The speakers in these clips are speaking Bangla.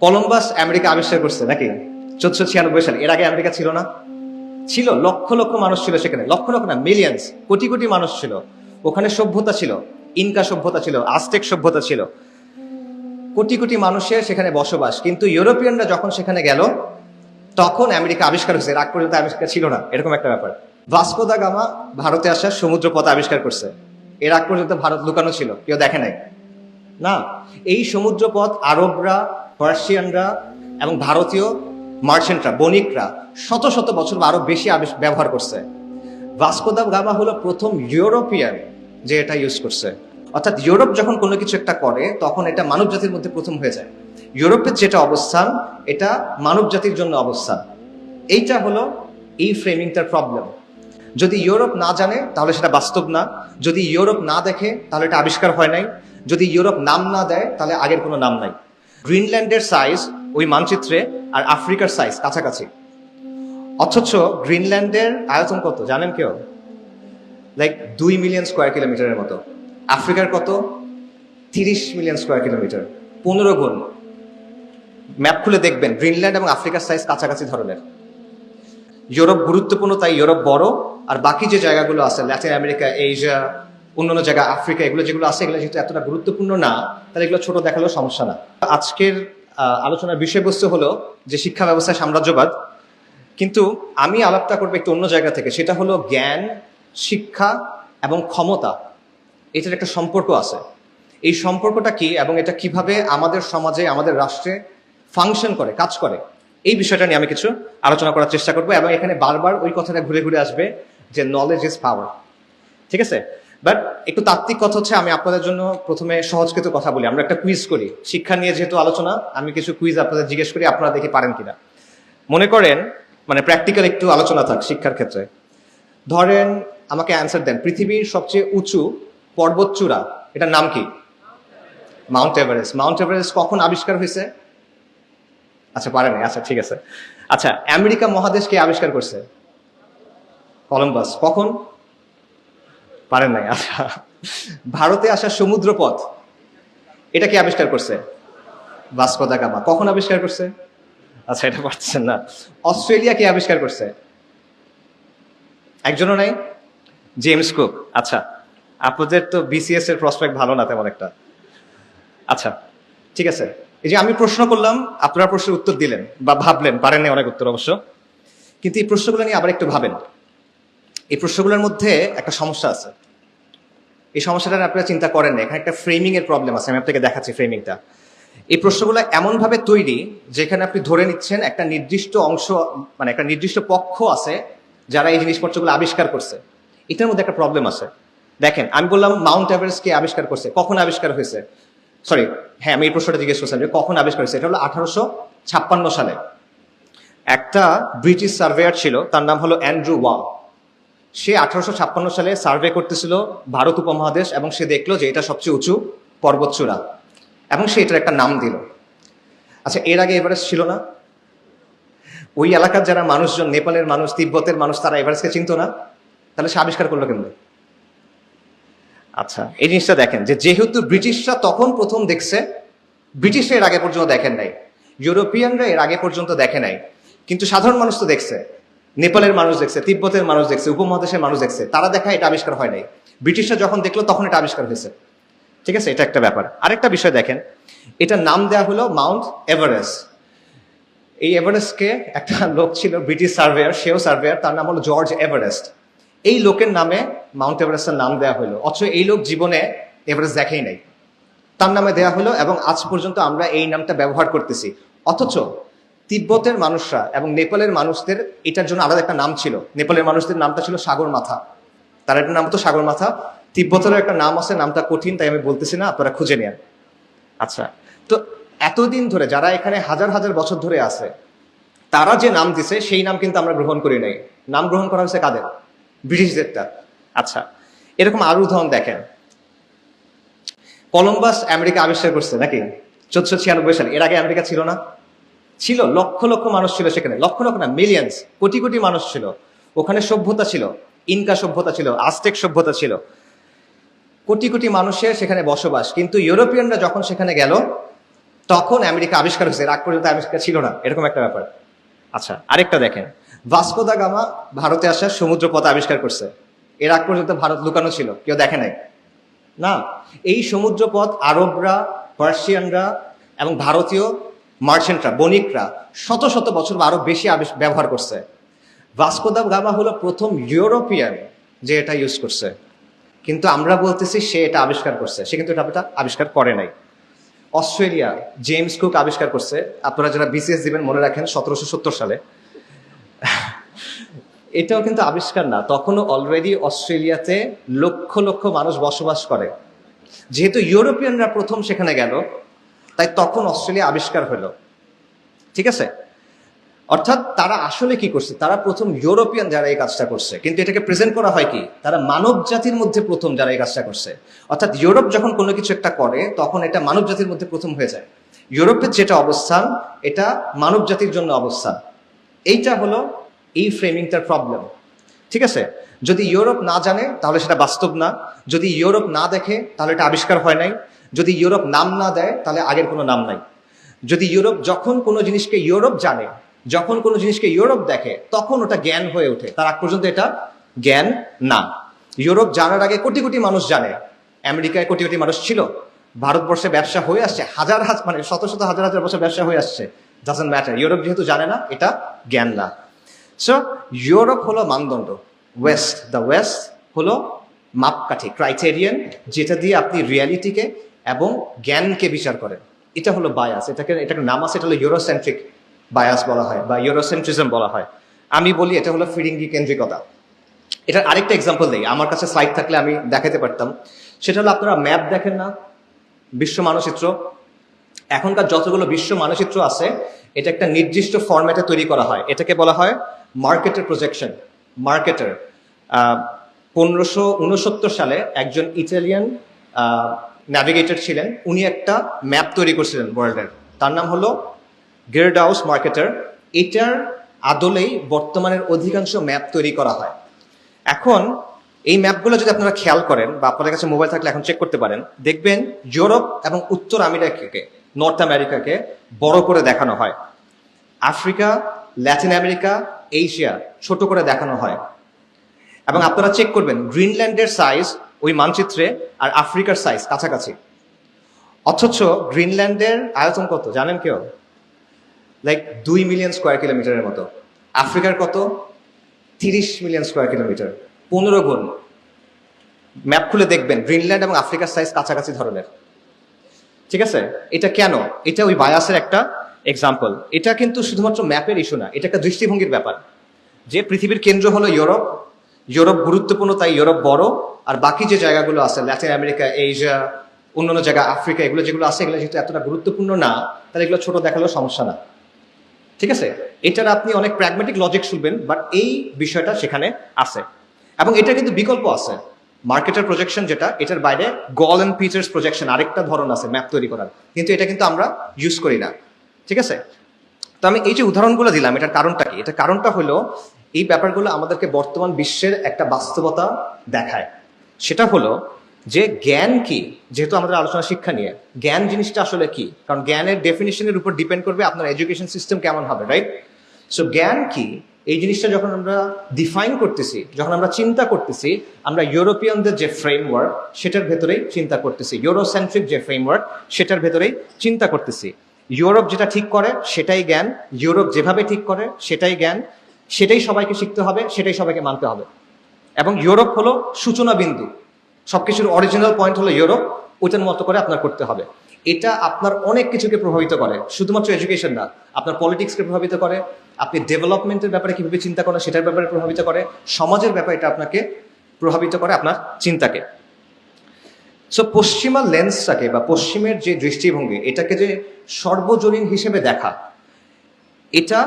কলম্বাস আমেরিকা আবিষ্কার করছে নাকি? চোদ্দশো ছিয়ানব্বই সালে। এর আগে আমেরিকা ছিল না। ছিল, লক্ষ লক্ষ মানুষ ছিল সেখানে। লক্ষ লক্ষ না মিলিয়ন্স কোটি কোটি মানুষ ছিল। ওখানে সভ্যতা ছিল, ইনকা সভ্যতা ছিল আস্টেক সভ্যতা ছিল। কোটি কোটি মানুষের সেখানে বসবাস। কিন্তু ইউরোপিয়ানরা যখন সেখানে গেল, তখন আমেরিকা আবিষ্কার হয়েছে। রাগ পর্যন্ত আবিষ্কার ছিল না। এরকম একটা ব্যাপার। ভাস্কো দা গামা ভারতে আসা সমুদ্রপথ আবিষ্কার করছে। এর আগ পর্যন্ত ভারত লুকানো ছিল। কেউ দেখে নাই। না, এই সমুদ্রপথ আরবরা, পার্সিয়ানরা এবং ভারতীয় মার্চেন্টরা, বণিকরা শত শত বছর বা আরও বেশি ব্যবহার করছে। ভাস্কো দা গামা হলো প্রথম ইউরোপিয়ান যে এটা ইউজ করছে। অর্থাৎ ইউরোপ যখন কোনো কিছু একটা করে, তখন এটা মানব জাতির মধ্যে প্রথম হয়ে যায়। ইউরোপের যেটা অবস্থান, এটা মানব জাতির জন্য অবস্থান। এইটা হলো এই ফ্রেমিংটার প্রবলেম যদি ইউরোপ না জানে, তাহলে সেটা বাস্তব না। যদি ইউরোপ না দেখে, তাহলে এটা আবিষ্কার হয় নাই। যদি ইউরোপ নাম না দেয়, তাহলে আগের কোনো নাম নাই। গ্রিনল্যান্ডের সাইজ ওই মানচিত্রে আর আফ্রিকার সাইজ কাছাকাছি। অথচ গ্রিনল্যান্ডের আয়তন কত, জানেন কেউ? লাইক দুই মিলিয়ন স্কোয়ার কিলোমিটারের মতো। আফ্রিকার কত? তিরিশ মিলিয়ন স্কোয়ার কিলোমিটার পনেরো গুণ। ম্যাপ খুলে দেখবেন, গ্রিনল্যান্ড এবং আফ্রিকার সাইজ কাছাকাছি ধরনের। ইউরোপ গুরুত্বপূর্ণ, তাই ইউরোপ বড়। আর বাকি যে জায়গাগুলো আছে ল্যাটিন আমেরিকা এশিয়া অন্যান্য জায়গা, আফ্রিকা, এগুলো যেগুলো আছে, এগুলো যেহেতু এতটা গুরুত্বপূর্ণ না, তাহলে এগুলো ছোট দেখালেও সমস্যা না। আজকের আলোচনার বিষয়বস্তু হলো যে শিক্ষা ব্যবস্থায় সাম্রাজ্যবাদ। কিন্তু আমি আলাপটা করব একটু অন্য জায়গা থেকে, সেটা হলো জ্ঞান, শিক্ষা এবং ক্ষমতা। এটার একটা সম্পর্ক আছে। এই সম্পর্কটা কি এবং এটা কীভাবে আমাদের সমাজে, আমাদের রাষ্ট্রে ফাংশন করে, কাজ করে, এই বিষয়টা নিয়ে আমি কিছু আলোচনা করার চেষ্টা করব এবং এখানে বারবার ওই কথাটা ঘুরে ঘুরে আসবে যে নলেজ ইজ পাওয়ার ঠিক আছে? বাট একটু তাত্ত্বিক কথা হচ্ছে, আমি আপনাদের জন্য প্রথমে সহজকৃত কথা বলি। আমরা একটা কুইজ করি। শিক্ষা নিয়ে যেহেতু আলোচনা, আমি কিছু কুইজ আপনাদের জিজ্ঞেস করি, আপনারা দেখি পারেন কিনা। মনে করেন মানে প্র্যাকটিক্যাল একটু আলোচনা থাক শিক্ষার ক্ষেত্রে। ধরেন, আমাকে অ্যান্সার দেন। পৃথিবীর সবচেয়ে উঁচু পর্বতচূড়া এটার নাম কি? মাউন্ট এভারেস্ট মাউন্ট এভারেস্ট কখন আবিষ্কার হয়েছে? আচ্ছা পারেন আচ্ছা ঠিক আছে। আচ্ছা আমেরিকা মহাদেশ কে আবিষ্কার করছে? কলম্বাস কখন? পারেন নাই আচ্ছা। ভারতে আসা সমুদ্রপথ, এটা কে আবিষ্কার করছে? ভাস্কো দা কখন আবিষ্কার করছে? আচ্ছা এটা পারছেন না। অস্ট্রেলিয়া কে আবিষ্কার করছে? একজনও নাই? James Cook. আচ্ছা আপনাদের তো বিসিএস এর প্রসপেক্ট ভালো না তেমন একটা। আচ্ছা ঠিক আছে। এই যে আমি প্রশ্ন করলাম, আপনারা প্রশ্নের উত্তর দিলেন বা ভাবলেন, পারেন অনেক উত্তর অবশ্য। কিন্তু এই প্রশ্নগুলো নিয়ে আবার একটু ভাবেন। এই প্রশ্নগুলোর মধ্যে একটা সমস্যা আছে। এই সমস্যাটা আপনারা চিন্তা করেন না। এখানে একটা ফ্রেমিং এর প্রবলেম আছে, আমি আপনাকে দেখাচ্ছি ফ্রেমিংটা এই প্রশ্নগুলো এমনভাবে তৈরি, যেখানে আপনি ধরে নিচ্ছেন একটা নির্দিষ্ট অংশ মানে একটা নির্দিষ্ট পক্ষ আছে যারা এই জিনিসপত্রগুলো আবিষ্কার করছে। এটার মধ্যে একটা প্রবলেম আছে। দেখেন, আমি বললাম মাউন্ট এভারেস্ট কে আবিষ্কার করছে। কখন আবিষ্কার হয়েছে? সরি হ্যাঁ আমি এই প্রশ্নটা জিজ্ঞেস করছিলাম যে কখন আবিষ্কার হয়েছে? এটা হলো আঠারোশো ছাপ্পান্ন সালে। একটা ব্রিটিশ সার্ভেয়ার ছিল, তার নাম হলো অ্যান্ড্রু ওয়াং সে আঠারোশো ছাপ্পান্ন সালে সার্ভে করতেছিল ভারত উপমহাদেশ এবং সে দেখল যে এটা সবচেয়ে উঁচু পর্বতচূড়া এবং সে এটার একটা নাম দিল। আচ্ছা এর আগে এভারেস্ট ছিল না। ওই এলাকার যারা মানুষজন, নেপালের মানুষ, তিব্বতের মানুষ, তারা এভারেস্টকে চিনত না। তাহলে সে আবিষ্কার করল কেমন? আচ্ছা এই জিনিসটা দেখেন যে যেহেতু ব্রিটিশরা তখন প্রথম দেখছে, ব্রিটিশরা এর আগে পর্যন্ত দেখেন নাই। ইউরোপিয়ানরা এর আগে পর্যন্ত দেখে নাই। কিন্তু সাধারণ মানুষ তো দেখছে। নেপালের মানুষ দেখছে, তিব্বতের মানুষ দেখছে, উপমহাদেশের মানুষ দেখছে, তারা দেখা এটা আবিষ্কার হয় নাই। ব্রিটিশরা যখন দেখল, তখন এটা আবিষ্কার হয়েছে। ঠিক আছে? এটা একটা ব্যাপার। আরেকটা বিষয় দেখেন এটার নাম দেওয়া হলো মাউন্ট এভারেস্ট। এই এভারেস্টকে একটা লোক ছিল ব্রিটিশ সার্ভেয়ার, সেও সার্ভেয়ার, তার নাম হলো জর্জ এভারেস্ট। এই লোকের নামে মাউন্ট এভারেস্টের নাম দেওয়া হলো, অথচ এই লোক জীবনে এভারেস্ট দেখেই নাই। তার নামে দেওয়া হলো, এবং আজ পর্যন্ত আমরা এই নামটা ব্যবহার করতেছি। অথচ তিব্বতের মানুষরা এবং নেপালের মানুষদের এটার জন্য আলাদা একটা নাম ছিল। নেপালের মানুষদের নামটা ছিল সাগর মাথা। তার একটা নাম তো সাগর মাথা। তিব্বতেরও একটা নাম আছে, নামটা কঠিন, তাই আমি বলতেছি না, আপনারা খুঁজে নেন। আচ্ছা তো এতদিন ধরে যারা এখানে হাজার হাজার বছর ধরে আছে, তারা যে নাম দিছে, সেই নাম কিন্তু আমরা গ্রহণ করি নাই। নাম গ্রহণ করা হয়েছে কাদের? ব্রিটিশদেরটা। আচ্ছা এরকম আরও উদাহরণ দেখেন। কলম্বাস আমেরিকা আবিষ্কার করছে নাকি? চোদ্দশো ছিয়ানব্বই সালে। এর আগে আমেরিকা ছিল না? ছিল, লক্ষ লক্ষ মানুষ ছিল সেখানে, লক্ষ লক্ষ না মিলিয়ন্স কোটি কোটি মানুষ ছিল। ওখানে সভ্যতা ছিল, ইনকা সভ্যতা ছিল আস্টেক সভ্যতা ছিল। কোটি কোটি মানুষের সেখানে বসবাস, কিন্তু ইউরোপিয়ানরা যখন সেখানে গেল, তখন আমেরিকা আবিষ্কার হয়েছে আগ পর্যন্ত আবিষ্কার ছিল না, এরকম একটা ব্যাপার। আচ্ছা আরেকটা দেখেন, ভাস্কো দা গামা ভারতে আসা সমুদ্র পথ আবিষ্কার করছে। এর আগ পর্যন্ত ভারত লুকানো ছিল, কেউ দেখে নাই। না, এই সমুদ্র পথ আরবরা, পার্সিয়ানরা এবং ভারতীয় মার্চেন্টরা, বণিকরা শত শত বছর বা আরও বেশি ব্যবহার করছে। ভাস্কোদাম গামা হলো প্রথম ইউরোপিয়ান যে এটা ইউজ করছে। কিন্তু আমরা বলতেছি সে এটা আবিষ্কার করছে। সে কিন্তু এটা আবিষ্কার করে নাই। অস্ট্রেলিয়া, জেমস কুক আবিষ্কার করছে। আপনারা যারা বিসিএস দিবেন, মনে রাখেন সতেরোশো সত্তর সালে। এটাও কিন্তু আবিষ্কার না। তখনও অলরেডি অস্ট্রেলিয়াতে লক্ষ লক্ষ মানুষ বসবাস করে। যেহেতু ইউরোপিয়ানরা প্রথম সেখানে গেল তাই তখন অস্ট্রেলিয়া আবিষ্কার হলো। ঠিক আছে? অর্থাৎ তারা আসলে কি করছে? তারা প্রথম ইউরোপিয়ান যারা এই কাজটা করছে, কিন্তু এটাকে প্রেজেন্ট করা হয় কি? তারা মানব জাতির মধ্যে প্রথম যারা এই কাজটা করছে। অর্থাৎ ইউরোপ যখন কোনো কিছু একটা করে, তখন এটা মানব জাতির মধ্যে প্রথম হয়ে যায়। ইউরোপের যেটা অবস্থান, এটা মানব জাতির জন্য অবস্থান। এইটা হলো এই ফ্রেমিংটার প্রবলেম ঠিক আছে? যদি ইউরোপ না জানে, তাহলে সেটা বাস্তব না। যদি ইউরোপ না দেখে, তাহলে এটা আবিষ্কার হয় নাই। যদি ইউরোপ নাম না দেয়, তাহলে আগের কোনো নাম নাই। যদি ইউরোপ যখন কোনো জিনিসকে ইউরোপ জানে, যখন কোনো জিনিসকে ইউরোপ দেখে, তখন ওটা জ্ঞান হয়ে ওঠে। তার আগ পর্যন্ত এটা জ্ঞান না। ইউরোপ জানার আগে কোটি কোটি মানুষ জানে। আমেরিকায় কোটি কোটি মানুষ ছিল। ভারতবর্ষে ব্যবসা হয়ে আসছে। হাজার হাজার মানে শত শত হাজার হাজার বছর ব্যবসা হয়ে আসছে। ডাজন্ট ম্যাটার ইউরোপ যেহেতু জানে না, এটা জ্ঞান না। সো ইউরোপ হলো মানদণ্ড। ওয়েস্ট দ্য ওয়েস্ট হলো মাপকাঠি ক্রাইটেরিয়ান যেটা দিয়ে আপনি রিয়ালিটিকে এবং জ্ঞানকে বিচার করেন। এটা হলো বায়াস এটাকে এটাকে নাম আছে, এটা হলো ইউরোসেন্ট্রিক বায়াস বলা হয়, বা ইউরোসেন্ট্রিজম বলা হয়। আমি বলি এটা হলো ফিরিঙ্গি কেন্দ্রিকতা। এটার আরেকটা এক্সাম্পল দেই, আমার কাছে স্লাইড থাকলে আমি দেখাতে পারতাম। সেটা হলো আপনারা ম্যাপ দেখেন না, বিশ্ব মানচিত্র। এখনকার যতগুলো বিশ্ব মানচিত্র আছে, এটা একটা নির্দিষ্ট ফরম্যাটে তৈরি করা হয়। এটাকে বলা হয় মার্কেটের প্রজেকশন মার্কেটার পনেরোশো উনসত্তর সালে একজন ইটালিয়ান ন্যাভিগেটর ছিলেন। উনি একটা ম্যাপ তৈরি করছিলেন ওয়ার্ল্ডের তার নাম হলো গেরডাউস মার্কেটার এটার আদলেই বর্তমানের অধিকাংশ ম্যাপ তৈরি করা হয়। এখন এই ম্যাপগুলো যদি আপনারা খেয়াল করেন বা আপনাদের কাছে মোবাইল থাকলে এখন চেক করতে পারেন, দেখবেন ইউরোপ এবং উত্তর আমেরিকাকে নর্থ আমেরিকাকে বড় করে দেখানো হয়। আফ্রিকা, ল্যাটিন আমেরিকা, এশিয়া, ছোট করে দেখানো হয়। এবং আপনারা চেক করবেন, গ্রিনল্যান্ডের সাইজ ওই মানচিত্রে আর আফ্রিকার সাইজ কাছাকাছি। অথচ গ্রিনল্যান্ডের আয়তন কত, জানেন কেউ? লাইক দুই মিলিয়ন স্কোয়ার কিলোমিটারের মতো। আফ্রিকার কত? তিরিশ মিলিয়ন স্কোয়ার কিলোমিটার পনেরো গুণ। ম্যাপ খুলে দেখবেন, গ্রিনল্যান্ড এবং আফ্রিকার সাইজ কাছাকাছি ধরনের। ঠিক আছে? এটা কেন? এটা ওই বায়াসের একটা এক্সাম্পল এটা কিন্তু শুধুমাত্র ম্যাপের ইস্যু না, এটা একটা দৃষ্টিভঙ্গির ব্যাপার। যে পৃথিবীর কেন্দ্র হলো ইউরোপ ইউরোপ গুরুত্বপূর্ণ, তাই ইউরোপ বড়, আর বাকি যে জায়গাগুলো আছে ল্যাটিন আমেরিকা এশিয়া অন্যান্য জায়গা আফ্রিকা এগুলো যেগুলো আছে, এগুলো যেহেতু এতটা গুরুত্বপূর্ণ না, তাহলে এগুলো ছোট দেখালেও সমস্যা না। ঠিক আছে? এটার আপনি অনেক প্র্যাগমেটিক লজিক শুনবেন বাট এই বিষয়টা সেখানে আছে। এবং এটা কিন্তু বিকল্প আছে। মার্কেটের প্রজেকশন যেটা, এটার বাইরে গল অ্যান্ড ফিচার্স প্রজেকশন আরেকটা ধরন আছে ম্যাপ তৈরি করার। কিন্তু এটা কিন্তু আমরা ইউজ করি না। ঠিক আছে? তো আমি এই যে উদাহরণগুলো দিলাম, এটার কারণটা কি? এটা কারণটা হলো, এই ব্যাপারগুলো আমাদেরকে বর্তমান বিশ্বের একটা বাস্তবতা দেখায়। সেটা হলো যে জ্ঞান কি? যেহেতু আমাদের আলোচনা শিক্ষা নিয়ে, জ্ঞান জিনিসটা আসলে কি? কারণ জ্ঞানের ডেফিনেশনের উপর ডিপেন্ড করবে আপনার এডুকেশন সিস্টেম কেমন হবে রাইট সো জ্ঞান কি? এই জিনিসটা যখন আমরা ডিফাইন করতেছি, যখন আমরা চিন্তা করতেছি, আমরা ইউরোপিয়ানদের যে ফ্রেমওয়ার্ক সেটার ভেতরেই চিন্তা করতেছি। ইউরোসেন্ট্রিক যে ফ্রেমওয়ার্ক সেটার ভেতরেই চিন্তা করতেছি। ইউরোপ যেটা ঠিক করে, সেটাই জ্ঞান। ইউরোপ যেভাবে ঠিক করে, সেটাই জ্ঞান। সেটাই সবাইকে শিখতে হবে, সেটাই সবাইকে মানতে হবে। এবং ইউরোপ হলো সূচনা বিন্দু। সবকিছুর অরিজিনাল পয়েন্ট হলো ইউরোপ, ওইটার মতো করে আপনার করতে হবে। এটা আপনার অনেক কিছুকে প্রভাবিত করে। শুধুমাত্র এডুকেশন না, আপনার পলিটিক্সকে প্রভাবিত করে, আপনি ডেভেলপমেন্টের ব্যাপারে কীভাবে চিন্তা করেন সেটার ব্যাপারে প্রভাবিত করে, সমাজের ব্যাপারে এটা আপনাকে প্রভাবিত করে আপনার চিন্তাকে। সো পশ্চিমা লেন্সটাকে বা পশ্চিমের যে দৃষ্টিভঙ্গি, এটাকে যে সর্বজনীন হিসেবে দেখা, এটা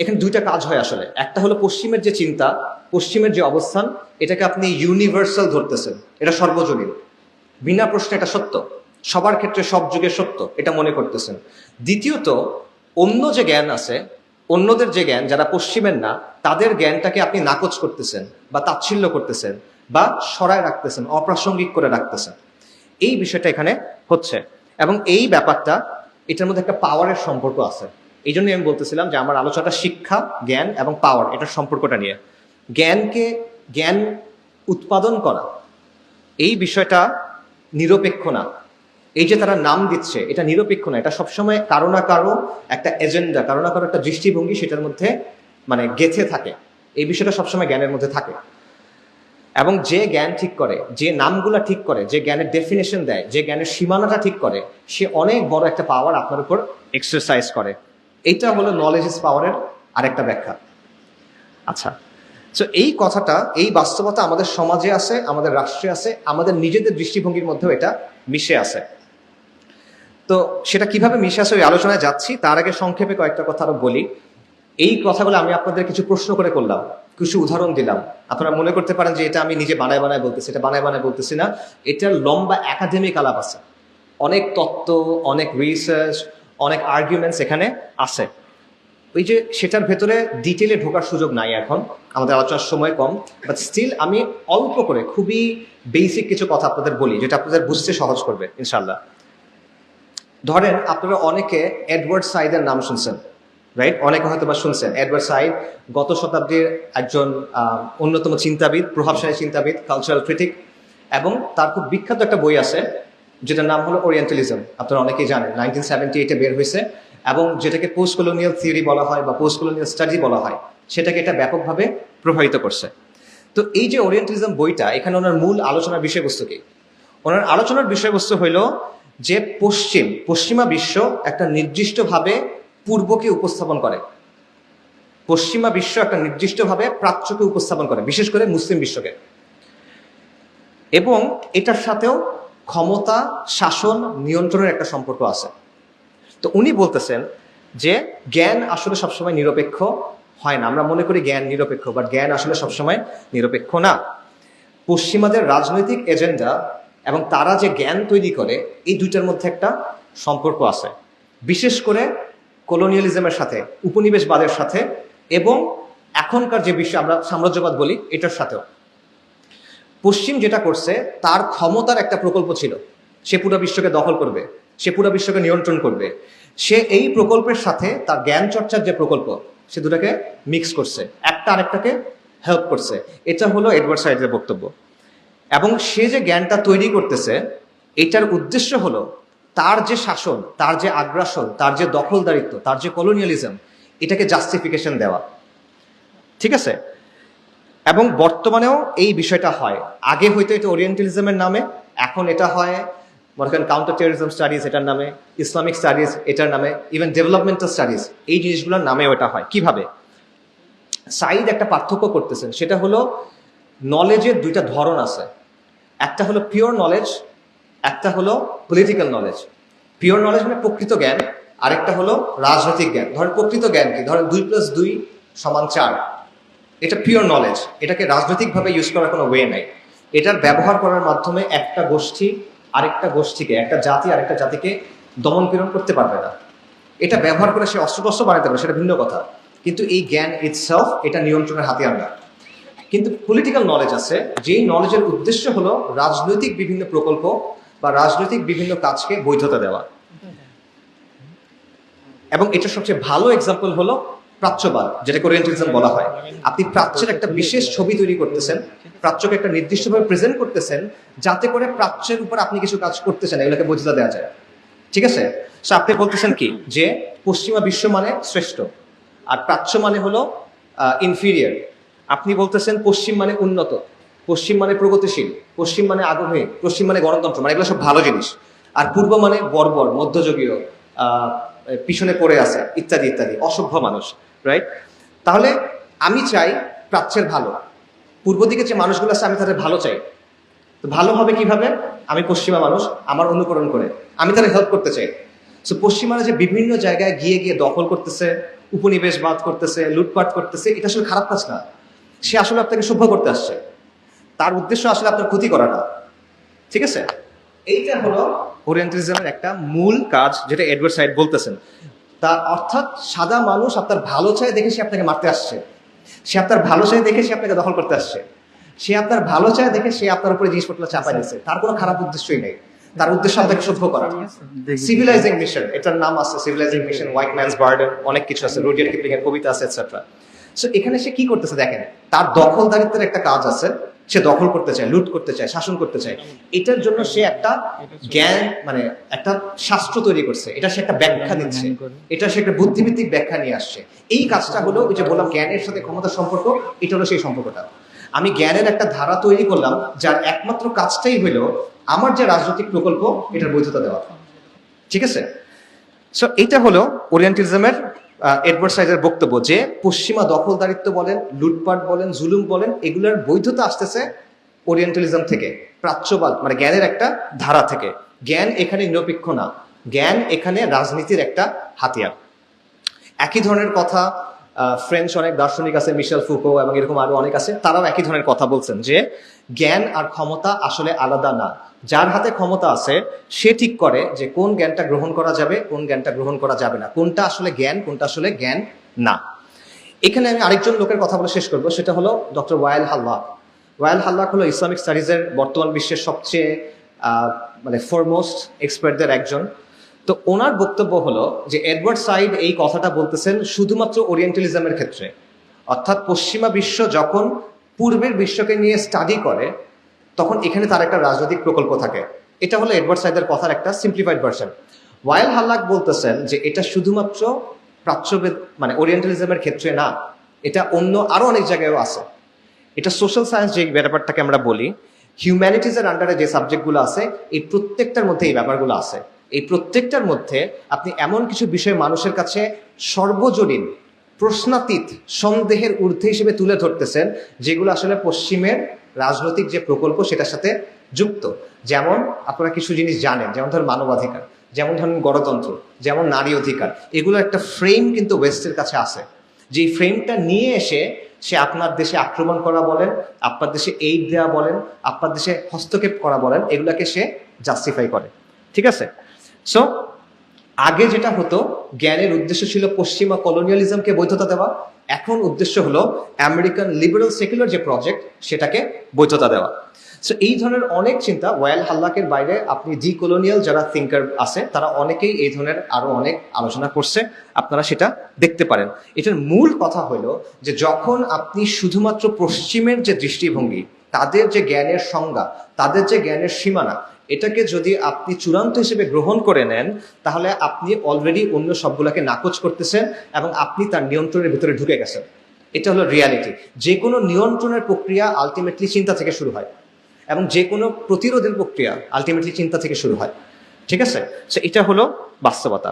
এখানে দুইটা কাজ হয় আসলে। একটা হলো পশ্চিমের যে চিন্তা, পশ্চিমের যে অবস্থান, এটাকে আপনি ইউনিভার্সাল ধরতেছেন, এটা সর্বজনীন। বিনা প্রশ্নে এটা সত্য, সবার ক্ষেত্রে সব যুগে সত্য, এটা মনে করতেছেন। দ্বিতীয়ত, অন্য যে জ্ঞান আছে, অন্যদের যে জ্ঞান, যারা পশ্চিমের না, তাদের জ্ঞানটাকে আপনি নাকচ করতেছেন বা তাচ্ছিল্য করতেছেন বা সরায় রাখতেছেন, অপ্রাসঙ্গিক করে রাখতেছেন। এই বিষয়টা এখানে হচ্ছে। এবং এই ব্যাপারটা, এটার মধ্যে একটা পাওয়ারের সম্পর্ক আছে। এই জন্যই আমি বলতেছিলাম যে আমার আলোচনাটা শিক্ষা, জ্ঞান এবং পাওয়ার এটার সম্পর্কটা নিয়ে। জ্ঞানকে, জ্ঞান উৎপাদন করা, এই বিষয়টা নিরপেক্ষ না। এই যে তারা নাম দিচ্ছে, এটা নিরপেক্ষ না। এটা সবসময় কারও না কারও একটা এজেন্ডা কারও না কারও একটা দৃষ্টিভঙ্গি সেটার মধ্যে মানে গেথে থাকে। এই বিষয়টা সবসময় জ্ঞানের মধ্যে থাকে। এবং যে জ্ঞান ঠিক করে, যে নামগুলো ঠিক করে, যে জ্ঞানের ডেফিনেশন দেয়, যে জ্ঞানের সীমানাটা ঠিক করে, সে অনেক বড় একটা পাওয়ার আপনার উপর এক্সারসাইজ করে। এইটা হলো নলেজ ইজ পাওয়ারের আরেকটা ব্যাখ্যা। আচ্ছা তো এই কথাটা, এই বাস্তবতা আমাদের সমাজে আছে, আমাদের রাষ্ট্রে আছে, আমাদের নিজেদের দৃষ্টিভঙ্গির মধ্যেও এটা মিশে আছে। তো সেটা কীভাবে মিশে আছে ওই আলোচনায় যাচ্ছি, তার আগে সংক্ষেপে কয়েকটা কথা আরও বলি। এই কথাগুলো আমি আপনাদের কিছু প্রশ্ন করে করলাম। কিছু উদাহরণ দিলাম। আপনারা মনে করতে পারেন যে এটা আমি নিজে বানায় বানায় বলতেছি, এটা বানায় বানায় বলতেছি না। এটার লম্বা একাডেমিক আলাপ আছে। অনেক তত্ত্ব, অনেক রিসার্চ অনেক আর্গুমেন্টস এখানে আছে। ওই যে সেটার ভেতরে ডিটেলে ঢোকার সুযোগ নাই এখন। আমাদের আলোচনার সময় কম। বাট স্টিল আমি অল্প করে, খুবই বেসিক কিছু কথা আপনাদের বলি, যেটা আপনাদের বুঝতে সহজ করবে ইনশাল্লাহ ধরেন আপনারা অনেকে এডওয়ার্ড সাইদের নাম শুনছেন। রাইট অনেকে হয়তো বা শুনছেন, এডওয়ার্ড সাইদ গত শতাব্দীর একজন অন্যতম চিন্তাবিদ, প্রভাবশালী চিন্তাবিদ কালচারাল ক্রিটিক এবং তার খুব বিখ্যাত একটা বই আছে, যেটার নাম হলো ওরিয়েন্টালিজম আপনারা অনেকেই জানেন নাইনটিন সেভেন্টি এইটে বের হয়েছে, এবং যেটাকে পোস্ট কলোনিয়াল থিওরি বলা হয় বা পোস্ট কলোনিয়াল স্টাডি বলা হয়, সেটাকে এটা ব্যাপকভাবে প্রভাবিত করছে। তো এই যে ওরিয়েন্টালিজম বইটা, এখানে ওনার মূল আলোচনার বিষয়বস্তু কি? ওনার আলোচনার বিষয়বস্তু হইল যে পশ্চিম, পশ্চিমা বিশ্ব একটা নির্দিষ্টভাবে পূর্বকে উপস্থাপন করে। পশ্চিমা বিশ্ব একটা নির্দিষ্টভাবে প্রাচ্যকে উপস্থাপন করে, বিশেষ করে মুসলিম বিশ্বকে। এবং এটার সাথেও ক্ষমতা, শাসন, নিয়ন্ত্রণের একটা সম্পর্ক আছে। তো উনি বলতেছেন যে জ্ঞান আসলে সবসময় নিরপেক্ষ হয় না। আমরা মনে করি জ্ঞান নিরপেক্ষ বাট জ্ঞান আসলে সবসময় নিরপেক্ষ না। পশ্চিমাদের রাজনৈতিক এজেন্ডা এবং তারা যে জ্ঞান তৈরি করে, এই দুইটার মধ্যে একটা সম্পর্ক আছে। বিশেষ করে কলোনিয়ালিজমের সাথে, উপনিবেশবাদের সাথে এবং এখনকার যে বিশ্ব, আমরা সাম্রাজ্যবাদ বলি, এটার সাথেও। পশ্চিম যেটা করছে, তার ক্ষমতার একটা প্রকল্প ছিল। সে পুরো বিশ্বকে দখল করবে, সে পুরো বিশ্বকে নিয়ন্ত্রণ করবে। সে এই প্রকল্পের সাথে তার জ্ঞান চর্চার যে প্রকল্প, সে দুটাকে মিক্স করছে। একটা আরেকটাকে হেল্প করছে। এটা হলো এডওয়ার্ড সাইডের বক্তব্য। এবং সে যে জ্ঞানটা তৈরি করতেছে, এটার উদ্দেশ্য হলো তার যে শাসন, তার যে আগ্রাসন, তার যে দখলদারিত্ব, তার যে কলোনিয়ালিজম এটাকে জাস্টিফিকেশন দেওয়া। ঠিক আছে? এবং বর্তমানেও এই বিষয়টা হয়। আগে হয়তো এটা ওরিয়েন্টালিজমের নামে, এখন এটা হয় মনে করেন কাউন্টার টেরিজম স্টাডিজ এটার নামে ইসলামিক স্টাডিজ এটার নামে ইভেন ডেভেলপমেন্টাল স্টাডিজ এই জিনিসগুলোর নামেও এটা হয়। কীভাবে? সাইদ একটা পার্থক্য করতেছেন, সেটা হলো নলেজের দুইটা ধরন আছে। একটা হলো পিওর নলেজ একটা হলো পলিটিক্যাল নলেজ পিওর নলেজ মানে প্রকৃত জ্ঞান, আরেকটা হলো রাজনৈতিক জ্ঞান। ধরেন প্রকৃত জ্ঞান কি? ধরেন দুই প্লাস দুই সমান চার। এটা পিওর নলেজ এটাকে রাজনৈতিকভাবে ইউজ করার কোনো ওয়ে নাই। এটার ব্যবহার করার মাধ্যমে একটা গোষ্ঠী আরেকটা গোষ্ঠীকে, একটা জাতি আরেকটা জাতিকে দমন পীড়ন করতে পারবে না। এটা ব্যবহার করে সে অস্ত্রশস্ত্র বানাতে পারে সেটা ভিন্ন কথা। কিন্তু এই জ্ঞান ইটসেলফ এটা নিয়ন্ত্রণের হাতিয়ার না কিন্তু পলিটিক্যাল নলেজ আছে, যেই নলেজের উদ্দেশ্য হলো রাজনৈতিক বিভিন্ন প্রকল্প বা রাজনৈতিক বিভিন্ন কাজকে বৈধতা দেওয়া। এবং এটা সবচেয়ে ভালো এক্সাম্পল হলো প্রাচ্যবাদ, যেটাকে ওরিয়েন্টালিজম বলা হয়। আপনি প্রাচ্যের একটা বিশেষ ছবি তৈরি করতেছেন, প্রাচ্যকে একটা নির্দিষ্টভাবে প্রেজেন্ট করতেছেন, যাতে করে প্রাচ্যের উপর আপনি কিছু কাজ করতেছেন এগুলোকে বৈধতা দেওয়া যায়। ঠিক আছে? আপনি বলতেছেন কি? যে পশ্চিমা বিশ্ব মানে শ্রেষ্ঠ, আর প্রাচ্য মানে হলো ইনফিরিয়ার আপনি বলতেছেন পশ্চিম মানে উন্নত। পশ্চিম মানে প্রগতিশীল, পশ্চিম মানে আগ্রহী, পশ্চিম মানে গণতন্ত্র মানে এগুলো সব ভালো জিনিস। আর পূর্ব মানে বর্বর, মধ্যযুগীয় পিছনে পড়ে আছে, ইত্যাদি ইত্যাদি, অসভ্য মানুষ রাইট তাহলে আমি চাই প্রাচ্যের ভালো। পূর্ব দিকে যে মানুষগুলো আছে, আমি তাদের ভালো চাই। তো ভালো হবে কীভাবে? আমি পশ্চিমা মানুষ, আমার অনুকরণ করে। আমি তাদের হেল্প করতে চাই। সো পশ্চিমারা যে বিভিন্ন জায়গায় গিয়ে গিয়ে দখল করতেছে, উপনিবেশবাদ করতেছে, লুটপাট করতেছে, এটা আসলে খারাপ কাজ না। সে আসলে আপনাকে সভ্য করতে আসছে। তার উদ্দেশ্য আসলে আপনার ক্ষতি করাটা। ঠিক আছে? এইটা হলো ওরিয়েন্টালিজমের একটা মূল কাজ যেটা এডওয়ার্ড সাইড বলতেছেন। তা অর্থাৎ সাদা মানুষ আপনার ভালো চায় দেখে সে আপনাকে মারতে আসছে। সে আপনার ভালো চায় দেখে সে আপনাকে দখল করতে আসছে। সে আপনার ভালো চায় দেখে সে আপনার উপরে জিনিসপত্র চাপাই দিচ্ছে তার কোনো খারাপ উদ্দেশ্যই নেই। তার উদ্দেশ্য আপনাকে সভ্য করা। সিভিলাইজিং মিশন এটার নাম আছে civilizing mission white man's burden অনেক কিছু আছে রুডিয়ার কিপলিং এর কবিতা আছে এটসেট্রা সো এখানে সে কি করতেছে দেখেন, তার দখলদারিত্বের একটা কাজ আছে। সে দখল করতে চায় লুট করতে চায় শাসন করতে চায়। এটার জন্য সে একটা জ্ঞান মানে একটা শাস্ত্র তৈরি করছে। এটা সে একটা ব্যাখ্যা দিচ্ছে। এটা সে একটা বুদ্ধিভিত্তিক ব্যাখ্যা নিয়ে আসছে। এই কাজটা হলো ওই যে বললাম জ্ঞানের সাথে ক্ষমতার সম্পর্ক এটা হলো সেই সম্পর্কটা। আমি জ্ঞানের একটা ধারা তৈরি করলাম যার একমাত্র কাজটাই হলো আমার যে রাজনৈতিক প্রকল্প এটার বৈধতা দেওয়া। ঠিক আছে? সো এটা হলো ওরিয়েন্টালিজমের এডওয়ার্ড সাইজের বক্তব্য যে পশ্চিমা দখলদারিত্ব বলেন, লুটপাট বলেন, জুলুম বলেন, এগুলোর বৈধতা আসতেছে ওরিয়েন্টালিজম থেকে, প্রাচ্যবাদ মানে জ্ঞানের একটা ধারা থেকে। জ্ঞান এখানে নিরপেক্ষ না। জ্ঞান এখানে রাজনীতির একটা হাতিয়ার। একই ধরনের কথা ফ্রেঞ্চ অনেক দার্শনিক আছে মিশেল ফুকো এবং এরকম আরও অনেক আছে। তারাও একই ধরনের কথা বলছেন যে জ্ঞান আর ক্ষমতা আসলে আলাদা না। যার হাতে ক্ষমতা আছে, সে ঠিক করে যে কোন জ্ঞানটা গ্রহণ করা যাবে, কোন জ্ঞানটা গ্রহণ করা যাবে না। কোনটা আসলে জ্ঞান, কোনটা আসলে জ্ঞান না। এখানে আমি আরেকজন লোকের কথা বলে শেষ করব, সেটা হলো ডক্টর ওয়াইল হাল্লাক। ওয়াইল হাল্লাক হলো ইসলামিক স্টাডিজের বর্তমান বিশ্বের সবচেয়ে মানে ফরমোস্ট এক্সপার্টদের একজন। তো ওনার বক্তব্য হলো যে এডওয়ার্ড সাইড এই কথাটা বলতেছেন শুধুমাত্র ওরিয়েন্টালিজমের ক্ষেত্রে। অর্থাৎ পশ্চিমা বিশ্ব যখন পূর্বের বিশ্বকে নিয়ে স্টাডি করে, তখন এখানে তার একটা রাজনৈতিক প্রকল্প থাকে। এটা হলো এডওয়ার্ড সাইদের কথার একটা সিম্পলিফাইড ভার্সন ওয়াইল হাল্লাক বলতেছেন যে এটা শুধুমাত্র প্রাচ্যবেদ মানে ওরিয়েন্টালিজমের ক্ষেত্রে না, এটা অন্য আরও অনেক জায়গায়ও আছে। এটা সোশ্যাল সায়েন্স যে ব্যাপারটাকে আমরা বলি হিউম্যানিটিজের আন্ডারে যে সাবজেক্টগুলো আছে, এই প্রত্যেকটার মধ্যে এই ব্যাপারগুলো আছে। এই প্রত্যেকটার মধ্যে আপনি এমন কিছু বিষয় মানুষের কাছে সর্বজনীন, প্রশ্নাতীত, সন্দেহের ঊর্ধ্বে হিসেবে তুলে ধরতেছেন, যেগুলো আসলে পশ্চিমের রাজনৈতিক যে প্রকল্প সেটার সাথে যুক্ত। যেমন আপনারা কিছু জিনিস জানেন, যেমন ধরুন মানবাধিকার, যেমন ধরুন গণতন্ত্র, যেমন নারী অধিকার, এগুলো একটা ফ্রেম কিন্তু ওয়েস্টের কাছে আছে। যে ফ্রেমটা নিয়ে এসে সে আপনার দেশে আক্রমণ করা বলেন, আপনার দেশে এইড দেওয়া বলেন, আপনার দেশে হস্তক্ষেপ করা বলেন, এগুলাকে সে জাস্টিফাই করে। ঠিক আছে? সো আগে যেটা হতো, জ্ঞানের উদ্দেশ্য ছিল পশ্চিমা কলোনিয়ালিজমকে বৈধতা দেওয়া। এখন উদ্দেশ্য হলো আমেরিকান লিবারেল সেকুলার যে প্রজেক্ট সেটাকে বৈধতা দেওয়া। সো এই ধরনের অনেক চিন্তা ওয়াল হাল্লাকের বাইরে, আপনি জি কলোনিয়াল যারা থিঙ্কার আছে, তারা অনেকেই এই ধরনের আরও অনেক আলোচনা করছে। আপনারা সেটা দেখতে পারেন। এটার মূল কথা হলো যে, যখন আপনি শুধুমাত্র পশ্চিমের যে দৃষ্টিভঙ্গি, তাদের যে জ্ঞানের সংজ্ঞা, তাদের যে জ্ঞানের সীমানা এটাকে যদি আপনি চূড়ান্ত হিসেবে গ্রহণ করে নেন, তাহলে আপনি অলরেডি অন্য সবগুলোকে নাকচ করতেছেন এবং আপনি তার নিয়ন্ত্রণের ভিতরে ঢুকে গেছেন। এটা হলো রিয়ালিটি যে কোনো নিয়ন্ত্রণের প্রক্রিয়া আলটিমেটলি চিন্তা থেকে শুরু হয় এবং যে কোনো প্রতিরোধের প্রক্রিয়া আলটিমেটলি চিন্তা থেকে শুরু হয়। ঠিক আছে? সো এটা হলো বাস্তবতা।